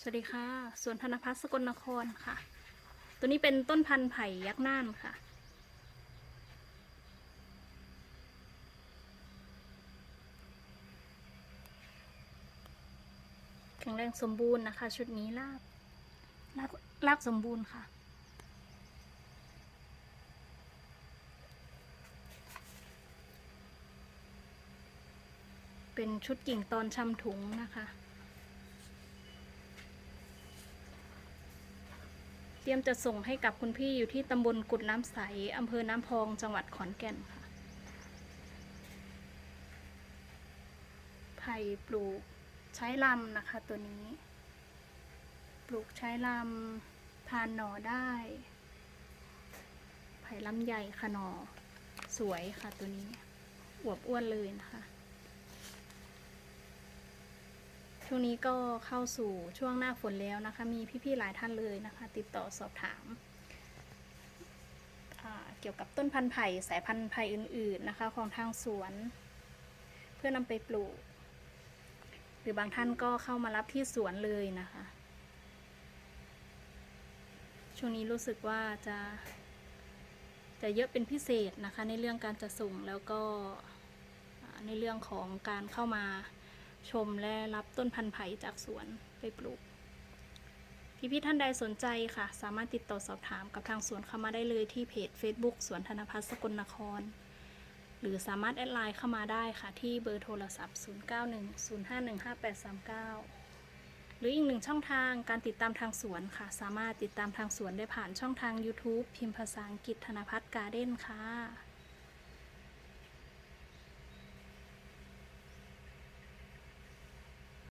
สวัสดีค่ะ สวนธนพัฒน์สกลนครค่ะ ตัวนี้เป็นต้นพันธุ์ไผ่ยักษ์น่านค่ะ แข็งแรงสมบูรณ์นะคะ ชุดนี้รากรากรากสมบูรณ์ค่ะเป็นชุดกิ่งตอนชำถุงนะคะ ตรียมจะส่งให้กับคุณพี่อยู่ที่ตำบลกุดน้ำใสอำเภอน้ำพองจังหวัดขอนแก่นค่ะไผ่ปลูกใช้ลำนะคะตัวนี้ ปลูกใช้ลำทานหน่อได้ ไผ่ลำใหญ่ค่ะหน่อสวยค่ะตัวนี้อวบอ้วนเลยนะคะ ช่วงนี้ก็เข้าสู่ช่วงหน้าฝนแล้วนะคะ มีพี่ๆหลายท่านเลยนะคะ ติดต่อสอบถาม เกี่ยวกับต้นพันธุ์ไผ่สายพันธุ์ไผ่อื่น ๆนะคะ ของทางสวน เพื่อนำไปปลูก หรือบางท่านก็เข้ามารับที่สวนเลยนะคะ ช่วงนี้รู้สึกว่าจะจะเยอะเป็นพิเศษนะคะในเรื่องการจะส่งแล้วก็ในเรื่องของการเข้ามา ชมและรับต้นพันธุ์ไผ่จากสวนไปปลูก พี่พี่ท่านใดสนใจค่ะ สามารถติดต่อสอบถามกับทางสวนเข้ามาได้เลยที่เพจ Facebook สวนธนพัฒน์สกลนคร หรือสามารถแอดไลน์เข้ามาได้ค่ะที่เบอร์โทรศัพท์ 0910515839หรืออีกหนึ่งช่องทางการติดตามทางสวนค่ะ สามารถติดตามทางสวนได้ผ่านช่องทาง YouTube พิมพ์ภาษาอังกฤษธนพัฒน์การ์เด้นค่ะ